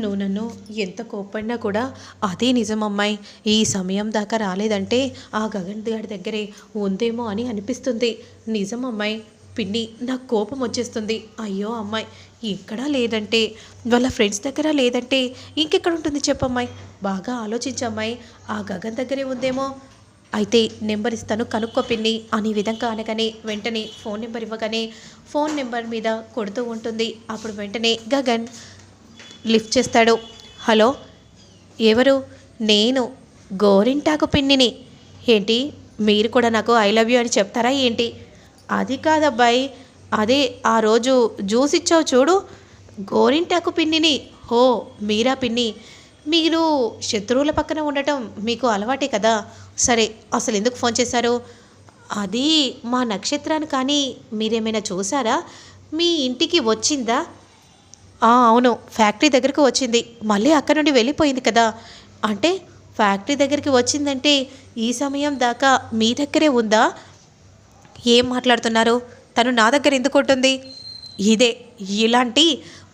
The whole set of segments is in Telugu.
నువ్వు నన్ను ఎంత కోప్పడినా కూడా అదే నిజం అమ్మాయి. ఈ సమయం దాకా రాలేదంటే ఆ గగన్ గారి దగ్గరే ఉందేమో అని అనిపిస్తుంది. నిజం అమ్మాయి. పిన్ని నాకు కోపం వచ్చేస్తుంది. అయ్యో అమ్మాయి ఎక్కడా లేదంటే వాళ్ళ ఫ్రెండ్స్ దగ్గర లేదంటే ఇంకెక్కడ ఉంటుంది చెప్పమ్మాయి బాగా ఆలోచించమ్మాయి ఆ గగన్ దగ్గరే ఉందేమో. అయితే నెంబర్ ఇస్తాను కనుక్కో పిన్ని అనే విధంగా అనగానే వెంటనే ఫోన్ నెంబర్ ఇవ్వగానే ఫోన్ నెంబర్ మీద కొడుతూ ఉంటుంది. అప్పుడు వెంటనే గగన్ లిఫ్ట్ చేస్తాడు. హలో ఎవరు? నేను గోరింటాకు పిన్నిని. ఏంటి? మీరు కూడా నాకు ఐ లవ్ యూ అని చెప్తారా ఏంటి? అది కాదబ్బాయి. అదే ఆ రోజు జ్యూస్ ఇచ్చావు చూడు. గోరింటాకు పిన్నిని. ఓ మీరా పిన్ని. మీరు శత్రువుల పక్కన ఉండటం మీకు అలవాటే కదా. సరే అసలు ఎందుకు ఫోన్ చేశారు? అది మా నక్షత్రాన్ని కానీ మీరేమైనా చూసారా మీ ఇంటికి వచ్చిందా? అవును ఫ్యాక్టరీ దగ్గరకు వచ్చింది. మళ్ళీ అక్కడ నుండి వెళ్ళిపోయింది కదా. అంటే ఫ్యాక్టరీ దగ్గరికి వచ్చిందంటే ఈ సమయం దాకా మీ దగ్గరే ఉందా? ఏం మాట్లాడుతున్నారు? తను నా దగ్గర ఎందుకు ఉంటుంది? ఇదే ఇలాంటి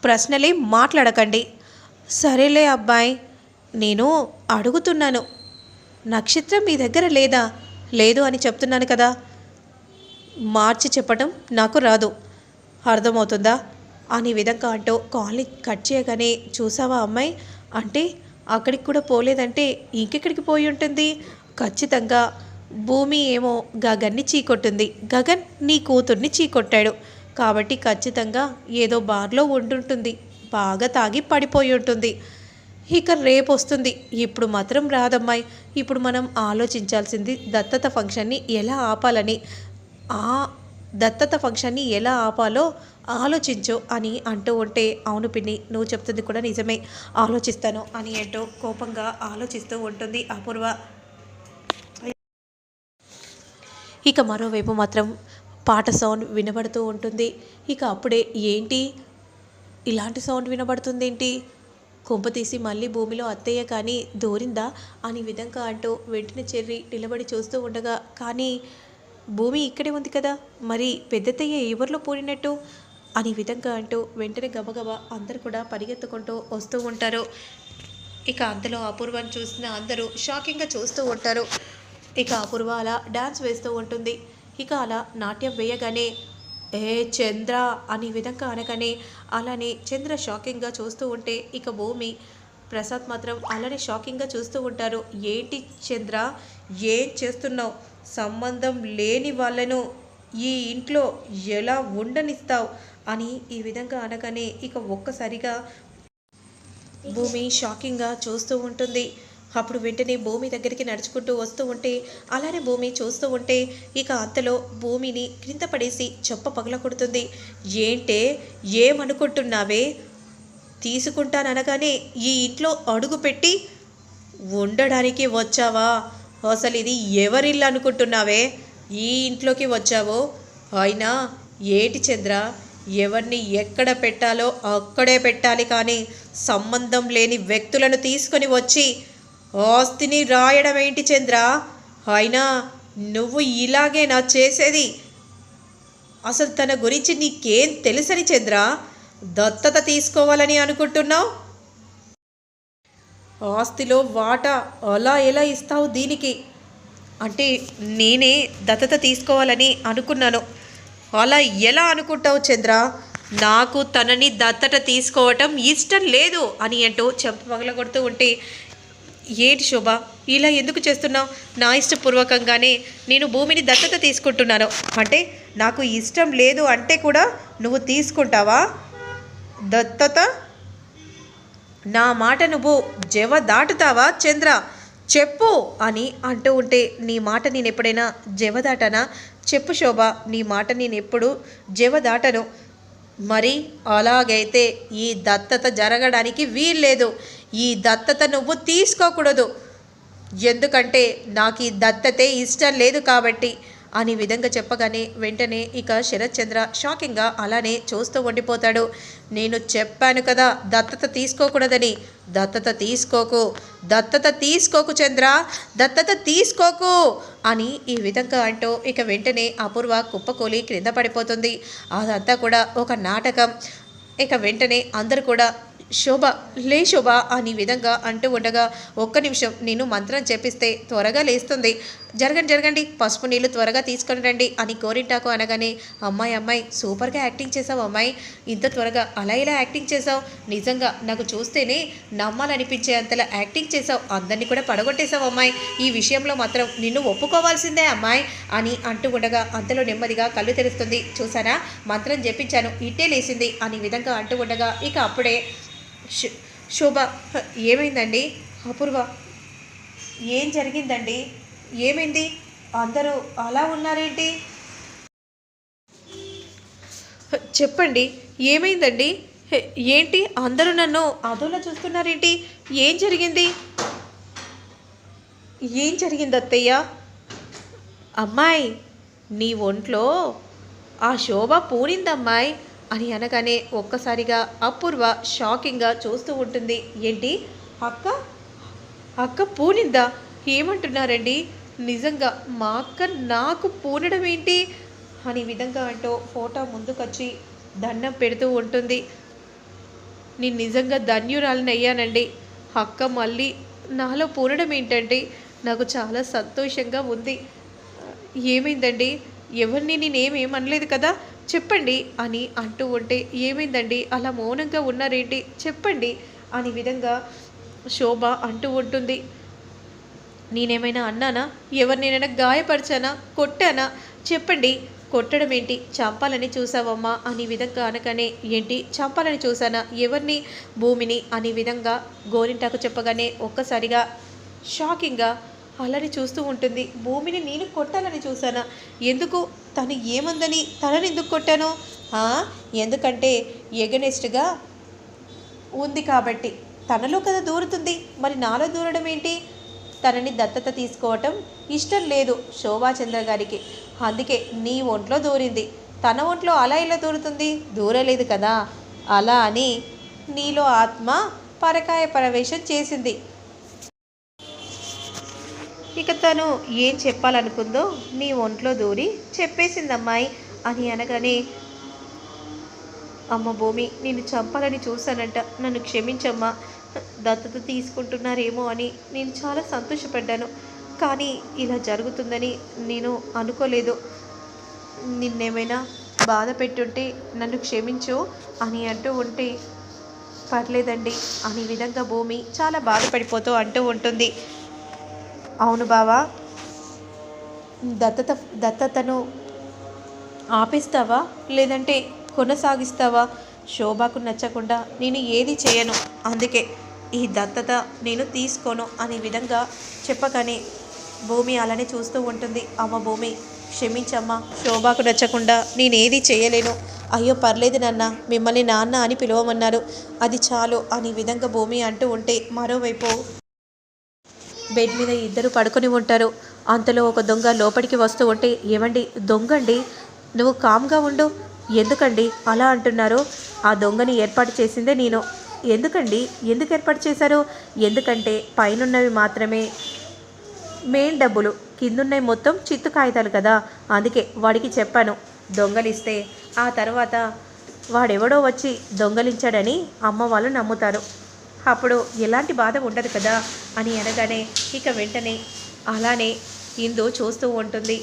ప్రశ్నలే మాట్లాడకండి. సరేలే అబ్బాయి నేను అడుగుతున్నాను. నక్షత్రం మీ దగ్గర లేదా? లేదు అని చెప్తున్నాను కదా. మార్చి చెప్పటం నాకు రాదు. అర్థమవుతుందా? అనే విధంగా అంటూ కాల్ని కట్ చేయగానే చూసావా అమ్మాయి? అంటే అక్కడికి కూడా పోలేదంటే ఇంకెక్కడికి పోయి ఉంటుంది? ఖచ్చితంగా భూమి ఏమో గగన్ని చీకొట్టింది. గగన్ నీ కూతుర్ని చీకొట్టాడు. కాబట్టి ఖచ్చితంగా ఏదో బార్లో ఉండుంటుంది బాగా తాగి పడిపోయి ఉంటుంది. ఇక రేపు వస్తుంది. ఇప్పుడు మాత్రం రాదమ్మాయి. ఇప్పుడు మనం ఆలోచించాల్సింది దత్తత ఫంక్షన్ని ఎలా ఆపాలని. ఆ దత్తత ఫంక్షన్ని ఎలా ఆపాలో ఆలోచించు అని అంటూ ఉంటే అవును పిన్ని నువ్వు చెప్తుంది కూడా నిజమే. ఆలోచిస్తాను అని అంటూ కోపంగా ఆలోచిస్తూ ఉంటుంది అపూర్వ. ఇక మరోవైపు మాత్రం పాట సౌండ్ వినబడుతూ ఉంటుంది. ఇక అప్పుడే ఏంటి? ఇలాంటి సౌండ్ వినబడుతుంది ఏంటి కొంప తీసి మళ్ళీ భూమిలో అత్తయ్య కానీ దూరిందా? అని విధంగా అంటూ వెంటనే చెర్రి నిలబడి చూస్తూ ఉండగా కానీ భూమి ఇక్కడే ఉంది కదా? మరి పెద్దతయ్య ఎవరిలో పూడినట్టు అని విధంగా అంటూ వెంటనే గబగబా అందరు కూడా పరిగెత్తుకుంటూ వస్తూ ఉంటారు. ఇక అందులో అపూర్వాన్ని చూసిన అందరూ షాకింగ్గా చూస్తూ ఉంటారు. ఇక అపూర్వ అలా డాన్స్ వేస్తూ ఉంటుంది. ఇక అలా నాట్యం వేయగానే ఏ చంద్ర అని విధంగా అనగానే అలానే చంద్ర షాకింగ్గా చూస్తూ ఉంటే ఇక భూమి ప్రసాద్ మాత్రం అలానే షాకింగ్గా చూస్తూ ఉంటారు. ఏంటి చంద్ర? ఏం చేస్తున్నావు? సంబంధం లేని వాళ్ళను ఈ ఇంట్లో ఎలా ఉండనిస్తావు? అని ఈ విధంగా అనగానే ఇక ఒక్కసారిగా భూమి షాకింగ్గా చూస్తూ ఉంటుంది. అప్పుడు వెంటనే భూమి దగ్గరికి నడుచుకుంటూ వస్తూ ఉంటే అలానే భూమి చూస్తూ ఉంటే ఇక అంతలో భూమిని క్రింద పడేసి చెప్ప పగల కొడుతుంది. ఏంటే? ఏమనుకుంటున్నావే? తీసుకుంటాననగానే ఈ ఇంట్లో అడుగు పెట్టి ఉండడానికి వచ్చావా? అసలు ఇది ఎవరిల్లు అనుకుంటున్నావే? ఈ ఇంట్లోకి వచ్చావో? అయినా ఏటి చంద్ర? ఎవరిని ఎక్కడ పెట్టాలో అక్కడే పెట్టాలి కానీ సంబంధం లేని వ్యక్తులను తీసుకొని వచ్చి ఆస్తిని రాయడం ఏంటి చంద్ర? అయినా నువ్వు ఇలాగే నా చేసేది అసలు తన గురించి నీకేం తెలుసని చంద్ర? దత్తత తీసుకోవాలని అనుకుంటున్నావు? ఆస్తిలో వాటా అలా ఎలా ఇస్తావు దీనికి? అంటే నేనే దత్తత తీసుకోవాలని అనుకున్నాను. అలా ఎలా అనుకుంటావు చంద్ర? నాకు తనని దత్తత తీసుకోవటం ఇష్టం లేదు అని అంటూ చెంప పగలగొడుతూ ఉంటే ఏంటి శోభ? ఇలా ఎందుకు చేస్తున్నావు? నా ఇష్టపూర్వకంగానే నేను భూమిని దత్తత తీసుకుంటున్నాను. అంటే నాకు ఇష్టం లేదు అంటే కూడా నువ్వు తీసుకుంటావా? దత్తత నా మాట నువ్వు జవ దాటుతావా చంద్ర? చెప్పు అని అంటూ ఉంటే నీ మాట నేను ఎప్పుడైనా జవ దాటానా? చెప్పు శోభ నీ మాట నేను ఎప్పుడు జవ దాటను? మరి అలాగైతే ఈ దత్తత జరగడానికి వీల్లేదు. ఈ దత్తత నువ్వు తీసుకోకూడదు. ఎందుకంటే నాకు ఈ దత్తతే ఇష్టం లేదు కాబట్టి అని విధంగా చెప్పగానే వెంటనే ఇక శరత్ చంద్ర షాకింగ్గా అలానే చూస్తూ ఉండిపోతాడు. నేను చెప్పాను కదా దత్తత తీసుకోకూడదని. దత్తత తీసుకోకు. దత్తత తీసుకోకు చంద్ర. దత్తత తీసుకోకు అని ఈ విధంగా అంటూ ఇక వెంటనే అపూర్వ కుప్పకూలి క్రింద పడిపోతుంది. అదంతా కూడా ఒక నాటకం. ఇక వెంటనే అందరూ కూడా శోభ లే శోభ అని విధంగా అంటూ ఉండగా ఒక్క నిమిషం నేను మంత్రం చెప్పిస్తే త్వరగా లేస్తుంది. జరగండి జరగండి. పసుపు నీళ్ళు త్వరగా తీసుకొని రండి అని గోరింటాకు అనగానే అమ్మాయి అమ్మాయి సూపర్గా యాక్టింగ్ చేసావు అమ్మాయి. ఇంత త్వరగా అలా ఇలా యాక్టింగ్ చేసావు నిజంగా నాకు చూస్తేనే నమ్మాలనిపించే అంతలా యాక్టింగ్ చేసావు అందరినీ కూడా పడగొట్టేశావు అమ్మాయి. ఈ విషయంలో మాత్రం నిన్ను ఒప్పుకోవాల్సిందే అమ్మాయి అని అంటూ ఉండగా అంతలో నెమ్మదిగా కళ్ళు తెరుస్తుంది. చూసారా మంత్రం చెప్పించాను ఇట్టే లేసింది అని విధంగా అంటూ ఉండగా ఇక అప్పుడే శుభ శోభ ఏమైందండి? అపూర్వ ఏం జరిగిందండి? ఏమైంది అందరూ అలా ఉన్నారేంటి? చెప్పండి ఏమైందండి? ఏంటి? అందరూ నన్ను అదోలా చూస్తున్నారేంటి? ఏం జరిగింది? ఏం జరిగింది అత్తయ్య? అమ్మాయి నీ ఒంట్లో ఆ శోభ పూనిందమ్మాయి అని అనగానే ఒక్కసారిగా అపూర్వ షాకింగ్గా చూస్తూ ఉంటుంది. ఏంటి? అక్క? అక్క పూనిందా? ఏమంటున్నారండి? నిజంగా మా అక్క నాకు పూనడం ఏంటి? అని విధంగా అంటూ ఫోటో ముందుకొచ్చి దండం పెడుతూ ఉంటుంది. నేను నిజంగా ధన్యురాలని అయ్యానండి. అక్క మళ్ళీ నాలో పూనడం ఏంటండి నాకు చాలా సంతోషంగా ఉంది. ఏమైందండి? ఎవరిని నేనేమేమనలేదు కదా? చెప్పండి అని అంటూ ఉంటే ఏమైందండి? అలా మౌనంగా ఉన్నారేంటి? చెప్పండి అని విధంగా శోభ అంటూ ఉంటుంది. నేనేమైనా అన్నానా? ఎవరినైనా గాయపరిచానా? కొట్టానా? చెప్పండి. కొట్టడం ఏంటి? చంపాలని చూసావమ్మా? అనే విధంగా అనగానే ఏంటి? చంపాలని చూసానా ఎవరిని? భూమిని? అనే విధంగా గోరింటాకు చెప్పగానే ఒక్కసారిగా షాకింగ్గా అలని చూస్తూ ఉంటుంది. భూమిని నేను కొట్టాలని చూసానా ఎందుకు? తను ఏమందని? తనని ఎందుకు కొట్టాను? ఎందుకంటే ఎగనెస్ట్గా ఉంది కాబట్టి. తనలో కదా దూరుతుంది. మరి నాలో దూరడం ఏంటి? తనని దత్తత తీసుకోవటం ఇష్టం లేదు శోభాచంద్ర గారికి. అందుకే నీ ఒంట్లో దూరింది. తన ఒంట్లో అలా ఇలా దూరుతుంది? దూరలేదు కదా. అలా అని నీలో ఆత్మ పరకాయ ప్రవేశం చేసింది. ఇక తను ఏం చెప్పాలనుకుందో నీ ఒంట్లో దూరి చెప్పేసింది అమ్మాయి అని అనగానే అమ్మ భూమి నేను చంపాలని చూశానంట. నన్ను క్షమించమ్మా. దత్తత తీసుకుంటున్నారేమో అని నేను చాలా సంతోషపడ్డాను. కానీ ఇలా జరుగుతుందని నేను అనుకోలేదు. నిన్నేమైనా బాధ పెట్టుంటే నన్ను క్షమించు అని అంటూ ఉంటే పర్లేదండి. అని విధంగా భూమి చాలా బాధపడిపోతూ అంటూ ఉంటుంది. అవును బావా దత్తత దత్తతను ఆపిస్తావా? లేదంటే కొనసాగిస్తావా? శోభకు నచ్చకుండా నేను ఏది చేయను. అందుకే ఈ దత్తత నేను తీసుకోను అనే విధంగా చెప్పగానే భూమి అలానే చూస్తూ ఉంటుంది. అమ్మ భూమి క్షమించమ్మా శోభకు నచ్చకుండా నేనేది చేయలేను. అయ్యో పర్లేదు నాన్న మిమ్మల్ని నాన్న అని పిలవమన్నారు అది చాలు అనే విధంగా భూమి అంటూ ఉంటే మరోవైపు బెడ్ మీద ఇద్దరు పడుకొని ఉంటారు. అంతలో ఒక దొంగ లోపలికి వస్తూ ఉంటే ఏమండి దొంగండి? నువ్వు కామ్గా ఉండు ఎందుకండి అలా అంటున్నారు? ఆ దొంగని ఏర్పాటు చేసిందే నేను. ఎందుకండి? ఎందుకు ఏర్పాటు చేశారు? ఎందుకంటే పైనున్నవి మాత్రమే. మెయిన్ డబ్బులు కిందున్నవి మొత్తం చిత్తు కాగితాలు కదా. అందుకే వాడికి చెప్పాను. దొంగలిస్తే ఆ తర్వాత వాడెవడో వచ్చి దొంగలించాడని అమ్మ వాళ్ళు నమ్ముతారు. అప్పుడు ఎలాంటి బాధ ఉండదు కదా అని అనగానే ఇక వెంటనే అలానే ఇందు చూస్తూ ఉంటుంది.